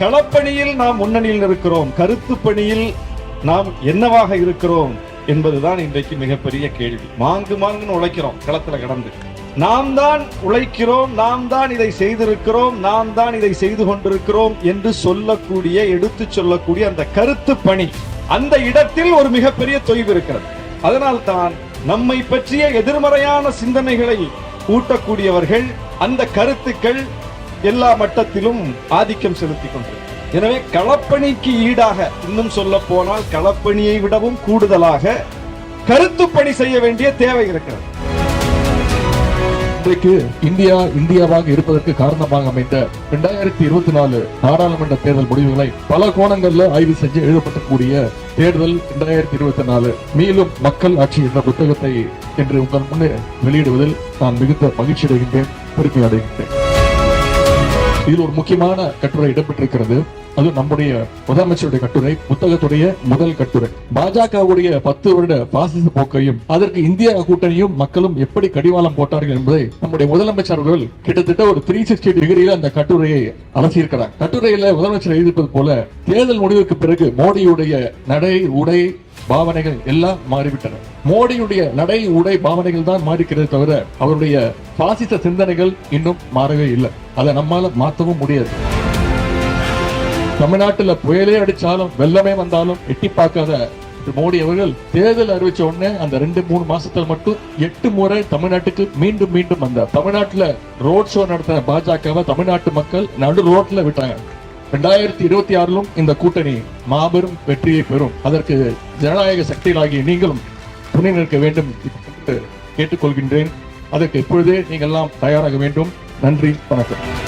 களப்பணியில் நாம் முன்னணியில் இருக்கிறோம் கருத்து பணியில் நாம் என்னவாக இருக்கிறோம் என்பதுதான் இன்றைக்கு மிகப்பெரிய கேள்வி. மாங்கு மாங்குன்னு உழைக்கிறோம் களத்துல கடந்து. நாம் தான் உழைக்கிறோம் நாம் தான் இதை செய்திருக்கிறோம் நாம் தான் இதை செய்து கொண்டிருக்கிறோம் என்று சொல்லக்கூடிய எடுத்து சொல்லக்கூடிய அந்த கருத்து பணி அந்த இடத்தில் ஒரு மிகப்பெரிய தொய்வு இருக்கிறது. அதனால் தான் நம்மை பற்றிய எதிர்மறையான சிந்தனைகளை ஊட்டக்கூடியவர்கள் அந்த கருத்துக்கள் எல்லா மட்டத்திலும் ஆதிக்கம் செலுத்திக் கொண்டிருக்கிறது. எனவே களப்பணிக்கு ஈடாக இன்னும் சொல்ல போனால் களப்பணியை விடவும் கூடுதலாக கருத்து பணி செய்ய வேண்டிய தேவை இருக்கிறது. இன்றைக்கு இந்தியா இந்தியாவாக இருப்பதற்கு காரணமாக அமைந்த இரண்டாயிரத்தி இருபத்தி நாலு நாடாளுமன்ற தேர்தல் முடிவுகளை பல கோணங்கள்ல ஆய்வு செஞ்சு எழுதப்படக்கூடிய தேர்தல் இரண்டாயிரத்தி இருபத்தி நாலு. மேலும் மக்கள் ஆட்சி என்ற புத்தகத்தை என்று உங்கள் முன்னே வெளியிடுவதில் நான் மிகுந்த மகிழ்ச்சி அடைகின்றேன் பெருமை அடைகின்றேன் இதில் ஒரு முக்கியமான கட்டுரை இடம்பெற்றிருக்கிறது. அது நம்முடைய முதலமைச்சருடைய கட்டுரை புத்தகத்துடைய முதல் கட்டுரை. பாஜகவுடைய பத்து வருட பாசிச போக்கையும் அதற்கு இந்திய கூட்டணியும் மக்களும் எப்படி கடிவாளம் போட்டார்கள் என்பதை நம்முடைய முதலமைச்சர் அவர்கள் கிட்டத்தட்ட ஒரு த்ரீ சிக்ஸ்டி டிகிரியில அந்த கட்டுரையை அலசியிருக்கிறார். கட்டுரையில முதலமைச்சர் எழுதியிருப்பது போல தேர்தல் முடிவுக்கு பிறகு மோடியுடைய நடை உடை பாவனைகள் எல்லாம் மாறிவிட்டன. மோடியுடைய நடை உடை பாவனைகள் தான் மாறிக்கிறது தவிர அவருடைய பாசிச சிந்தனைகள் இன்னும் மாறவே இல்லை. அதை நம்மால மாற்றவும் முடியாது. தமிழ்நாட்டுல புயலே அடிச்சாலும் வெள்ளமே வந்தாலும் எட்டி பார்க்காத மோடி அவர்கள் தேர்தல் அறிவிச்ச உடனே அந்த ரெண்டு மூணு மாசத்துல மட்டும் எட்டு முறை தமிழ்நாட்டுக்கு மீண்டும் மீண்டும் வந்தார். தமிழ்நாட்டுல ரோட் ஷோ நடத்தின பாஜகவை தமிழ்நாட்டு மக்கள் நடு ரோட்ல விட்டாங்க. ரெண்டாயிரத்தி இருபத்தி ஆறிலும் இந்த கூட்டணி மாபெரும் வெற்றியை பெறும். அதற்கு ஜனநாயக சக்திகளாகிய நீங்களும் துணை நிற்க வேண்டும். என்று கேட்டுக்கொள்கின்றேன். அதற்கு இப்பொழுதே நீங்கள் எல்லாம் தயாராக வேண்டும். நன்றி வணக்கம்.